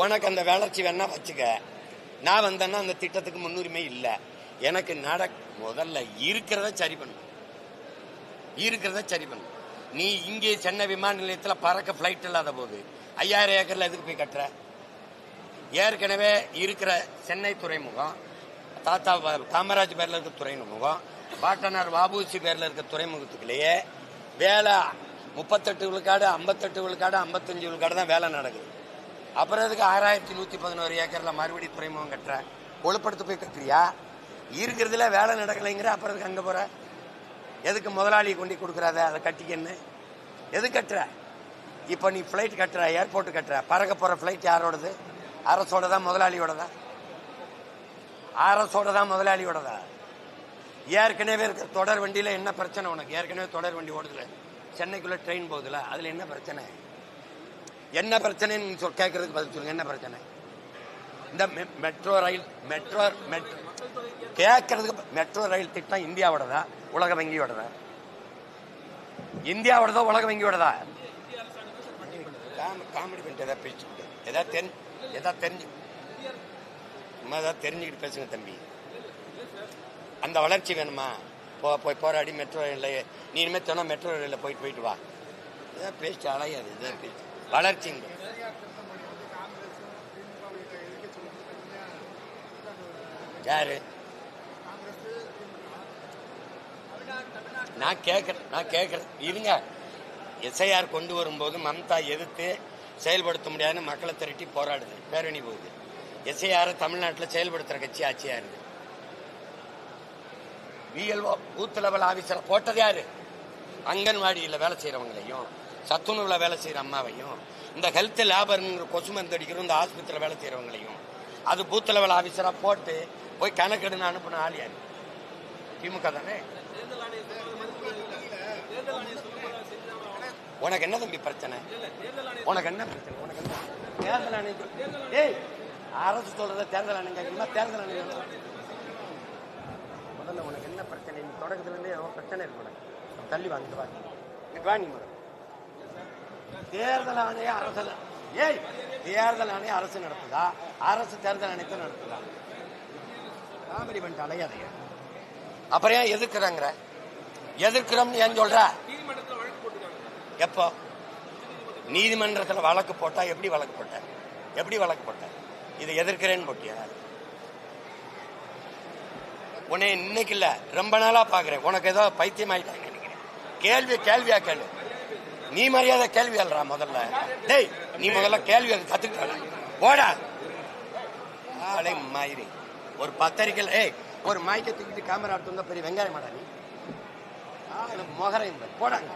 உனக்கு அந்த வளர்ச்சி வேணா வச்சுக்க. நான் வந்தேன்னா அந்த திட்டத்துக்கு முன்னுரிமை இல்லை. எனக்கு நட முதல்ல இருக்கிறத சரி பண்ணும் இருக்கிறத சரி பண்ணு. நீ இங்கே சென்னை விமான நிலையத்தில் பறக்க ஃப்ளைட் இல்லாத போது ஐயாயிரம் ஏக்கரில் எதுக்கு போய் கட்டுற? ஏற்கனவே இருக்கிற சென்னை துறைமுகம் தாத்தா காமராஜ் பேரில் இருக்க துறைமுகம் பாட்டனார் வாபூசி பேரில் இருக்க துறைமுகத்துக்குள்ளேயே வேலை. முப்பத்தெட்டு விழுக்காடு ஐம்பத்தெட்டு விழுக்காடு ஐம்பத்தஞ்சு விழுக்காடு தான் வேலை நடக்குது. அப்புறம் அதுக்கு ஆறாயிரத்தி நூத்தி பதினோரு ஏக்கர்ல மறுபடியும் துறைமுகம் கட்டுற. கொழுப்படுத்து போய் கட்டுறியா? இருக்கிறதுல வேலை நடக்கலைங்கிற அப்புறம் அதுக்கு அங்கே போற. எதுக்கு முதலாளி கொண்டு கொடுக்குறாத? அதை கட்டிக்கன்னு எது கட்டுற? இப்போ நீ ஃப்ளைட் கட்டுற ஏர்போர்ட் கட்டுற. பறக்க போற ஃப்ளைட் யாரோடது? அரசோட தான் முதலாளியோடதா? அரசோட தான் முதலாளியோடதா? ஏற்கனவே இருக்க தொடர் வண்டியில் என்ன பிரச்சனை உனக்கு? ஏற்கனவே தொடர் வண்டி ஓடுதுல. சென்னைக்குள்ள ட்ரெயின் போகுதுல. அதுல என்ன பிரச்சனை? என்ன பிரச்சனைன்னு சொல் கேட்கறதுக்கு பதில் சொல்லுங்க. என்ன பிரச்சனை? இந்த மெட்ரோ ரயில் மெட்ரோ மெட்ரோ கேட்கறதுக்கு மெட்ரோ ரயில் திட்டம் இந்தியாவோடதா? உலக வங்கியோடதா? இந்தியாவோடதா உலக வங்கியோடதா? காமெடி பண்ணிட்டு ஏதாவது பேசிக்கிட்டு ஏதாவது தெரிஞ்சு ஏதாவது தெரிஞ்சு நம்ம ஏதாவது தெரிஞ்சுக்கிட்டு பேசுங்க தம்பி. அந்த வளர்ச்சி வேணுமா? போ போய் போராடி மெட்ரோ ரயிலில் நீ இனிமேல் தினம் மெட்ரோ ரயிலில் போயிட்டு போயிட்டு வா. இதான் பேசிட்டு அலையாது இதான் பேசிட்டு வளர்ச்சிங்க யாரு? நான் கேட்கறேன் நான் கேட்கறேன். இருங்க. எஸ்ஐஆர் கொண்டு வரும்போது மம்தா எதிர்த்து செயல்படுத்த முடியாதுன்னு மக்களை திரட்டி போராடுது. பேரணி போகுது. எஸ்ஐஆர் தமிழ்நாட்டில் செயல்படுத்துற கட்சி ஆட்சியா இருக்கு விஎல்ஓ பூத் லெவல் ஆபீசரை போட்டது யாரு? அங்கன்வாடியில் வேலை செய்யறவங்களையும் சத்துணவில் வேலை செய்கிற அம்மாவையும் இந்த ஹெல்த் லேபருங்கிற கொசு மருந்து அடிக்கிறோம் இந்த ஆஸ்பத்திரியில் வேலை செய்கிறவங்களையும் அது பூத் லெவல் ஆஃபீஸராக போட்டு போய் கணக்கெடுன்னு அனுப்பின ஆள் யாரு? திமுக தானே? உனக்கு என்ன தம்பி பிரச்சனை? உனக்கு என்ன பிரச்சனை? உனக்கு என்ன? தேர்தல் ஆணையம் ஏய் அரசு சொல்றத தேர்தல் ஆணையம் கேட்கணுமா தேர்தல் ஆணையம் முதல்ல உனக்கு என்ன பிரச்சனை? நீ தொடக்கத்துலேருந்தே பிரச்சனை இருக்கு உனக்கு. தள்ளி வாங்கிட்டு வா. இங்க வா நீ முதல்ல. தேர்தல் ஆணையம் அரசு ஏய் தேர்தல் ஆணையம் அரசு நடத்துதா? அரசு தேர்தல் ஆணையத்தை நடத்துதா? காமெடி பண்ணிட்டு அலையாதையா அப்புறம் ஏன் எதிர்க்கிறாங்கிற? எதிர்க்கிறோம்னு ஏன் சொல்ற? எப்போ? நீதிமன்றத்தில் வழக்கு போட்டா எப்படி வழக்கு போட்ட? எப்படி வழக்கு போட்ட? இதை எதிர்க்கிறேன்னு போட்டியா? உன்னை இன்னைக்கு இல்ல ரொம்ப நாளா பாக்குறேன். உனக்கு ஏதோ பைத்தியம் நினைக்கிறேன். கேள்வி கேள்வியா கேளு. நீ மரியாதை கேள்வி அல்றா முதல்ல. டேய் நீ முதல்ல கேள்வி அது கத்துக்கிட்ட போடா. ஆளை மாயிரி. ஒரு பத்தரிக்கையில் ஏய் ஒரு மாய்க்க தூக்கிட்டு கேமரா எடுத்து வந்தா பெரிய வெங்காயம் மாடா நீ. ஆளு முகரையும் போடாங்க